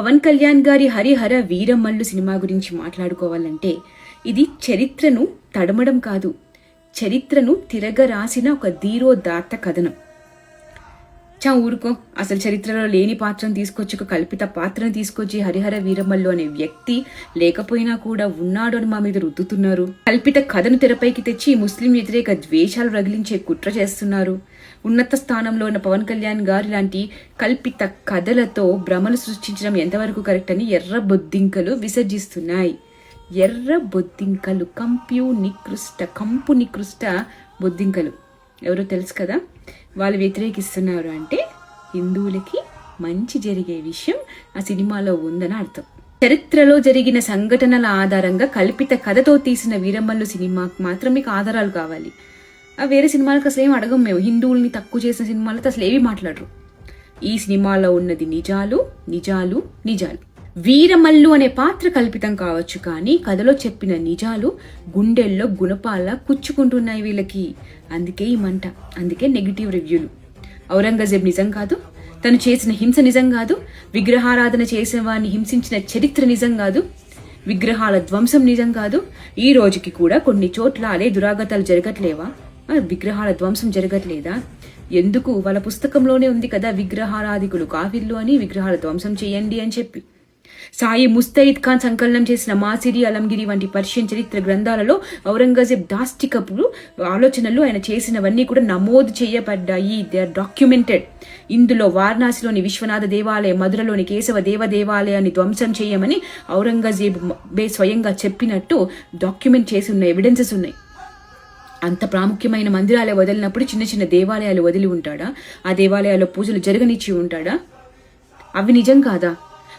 పవన్ కళ్యాణ్ గారి హరిహర వీరమల్లు సినిమా గురించి మాట్లాడుకోవాలంటే ఇది చరిత్రను తడమడం కాదు. చరిత్రను తిరగరాసిన ఒక ధీరోదాత్త కథనం. చా ఊరుకో. అసలు చరిత్రలో లేని పాత్రను తీసుకొచ్చి ఒక కల్పిత పాత్రను తీసుకొచ్చి హరిహర వీరమల్లు అనే వ్యక్తి లేకపోయినా కూడా ఉన్నాడు అని మా మీద రుద్దుతున్నారు. కల్పిత కథను తెరపైకి తెచ్చి ముస్లిం వ్యతిరేక ద్వేషాలు రగిలించే కుట్ర చేస్తున్నారు. ఉన్నత స్థానంలో ఉన్న పవన్ కళ్యాణ్ గారు లాంటి కల్పిత కథలతో భ్రమలు సృష్టించడం ఎంతవరకు కరెక్ట్ అని ఎర్ర బొద్దింకలు విసర్జిస్తున్నాయి. ఎర్ర బొద్దింకలు కంప్యూ నికృష్ట కంపు నికృష్ట బొద్దింకలు. ఎవరో తెలుసు కదా? వాళ్ళు వ్యతిరేకిస్తున్నారు అంటే హిందువులకి మంచి జరిగే విషయం ఆ సినిమాలో ఉందని అర్థం. చరిత్రలో జరిగిన సంఘటనల ఆధారంగా కల్పిత కథతో తీసిన వీరమ్మల్లు సినిమాకి మాత్రం మీకు ఆధారాలు కావాలి. ఆ వేరే సినిమాలకు అసలు ఏం అడగం మేము. హిందువుల్ని తక్కువ చేసిన సినిమాలతో అసలు ఏవి మాట్లాడరు. ఈ సినిమాలో ఉన్నది నిజాలు నిజాలు నిజాలు. వీరమల్లు అనే పాత్ర కల్పితం కావచ్చు కానీ కథలో చెప్పిన నిజాలు గుండెల్లో గుణపాల కుచ్చుకుంటున్నాయి వీళ్ళకి. అందుకే ఈ మంట అందుకే నెగిటివ్ రివ్యూలు. ఔరంగజేబ్ నిజం కాదు తను చేసిన హింస నిజం కాదు విగ్రహారాధన చేసిన వారిని హింసించిన చరిత్ర నిజం కాదు విగ్రహాల ధ్వంసం నిజం కాదు ఈ రోజుకి కూడా కొన్ని చోట్ల అదే దురాగతాలు జరగట్లేవా? విగ్రహాల ధ్వంసం జరగట్లేదా? ఎందుకు? వాళ్ళ పుస్తకంలోనే ఉంది కదా విగ్రహారాధికులు కావిల్లు అని విగ్రహాల ధ్వంసం చేయండి అని చెప్పి. సాయి ముస్తయిద్ ఖాన్ సంకలనం చేసిన మాసిరి అలంగిరి వంటి పర్షియన్ చరిత్ర గ్రంథాలలో ఔరంగజేబ్ దాష్టికపు ఆలోచనలు ఆయన చేసినవన్నీ కూడా నమోదు చేయబడ్డాయి. దే ఆర్ డాక్యుమెంటెడ్ ఇందులో వారణాసిలోని విశ్వనాథ దేవాలయం మధురలోని కేశవ దేవ దేవాలయాన్ని ధ్వంసం చేయమని ఔరంగజేబ్ బే స్వయంగా చెప్పినట్టు డాక్యుమెంట్ చేసి ఉన్న ఎవిడెన్సెస్ ఉన్నాయి. అంత ప్రాముఖ్యమైన మందిరాలే వదిలినప్పుడు చిన్న చిన్న దేవాలయాలు వదిలి ఉంటాడా? ఆ దేవాలయాల్లో పూజలు జరగనిచ్చి ఉంటాడా? అవి నిజం కాదా?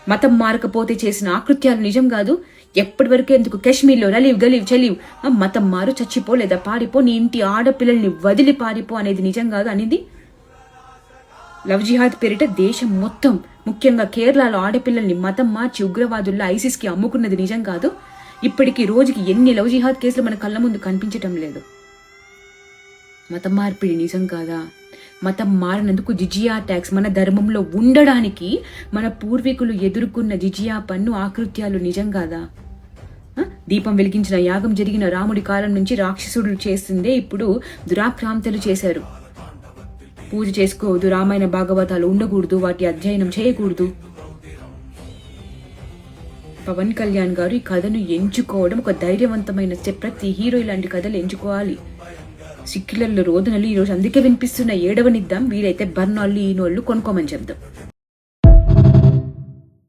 మతం మారకపోతే చేసిన ఆకృత్యాలు నిజం కాదు. ఎప్పటి వరకు ఎందుకు కాశ్మీర్లో రలీవ్ గలీవ్ చలీవ్? ఆ మతం మారు చచ్చిపో లేదా పారిపో నీ ఇంటి ఆడపిల్లల్ని వదిలి పారిపో అనేది నిజం కాదు అనేది. లవ్ జిహాద్ పేరిట దేశం మొత్తం ముఖ్యంగా కేరళలో ఆడపిల్లల్ని మతం మార్చి ఉగ్రవాదుల్లో ఐసిస్కి అమ్ముకున్నది నిజం కాదు. ఇప్పటికి రోజుకి ఎన్ని లవ్ జిహాద్ కేసులు మన కళ్ళ ముందు కనిపించటం లేదు. మతం మార్పిడి నిజం కాదా? మతం మారినందుకు జిజియా ట్యాక్స్ మన ధర్మంలో ఉండడానికి మన పూర్వీకులు ఎదుర్కొన్న జిజియా పన్ను ఆకృత్యాలు నిజం కాదా? దీపం వెలిగించిన యాగం జరిగిన రాముడి కాలం నుంచి రాక్షసుడు చేస్తుందే ఇప్పుడు దురాక్రాంతలు చేశారు. పూజ చేసుకోవద్దు రామాయణ భాగవతాలు ఉండకూడదు వాటి అధ్యయనం చేయకూడదు. పవన్ కళ్యాణ్ గారు ఈ కథను ఎంచుకోవడం ఒక ధైర్యవంతమైన ప్రతి హీరో ఇలాంటి కథలు ఎంచుకోవాలి. సిక్కిలర్ల రోదనలు ఈరోజు అందుకే వినిపిస్తున్న ఏడవనిద్దాం వీలైతే బర్నాళ్ళు ఈనోళ్ళు కొనుక్కోమని చెప్దాం.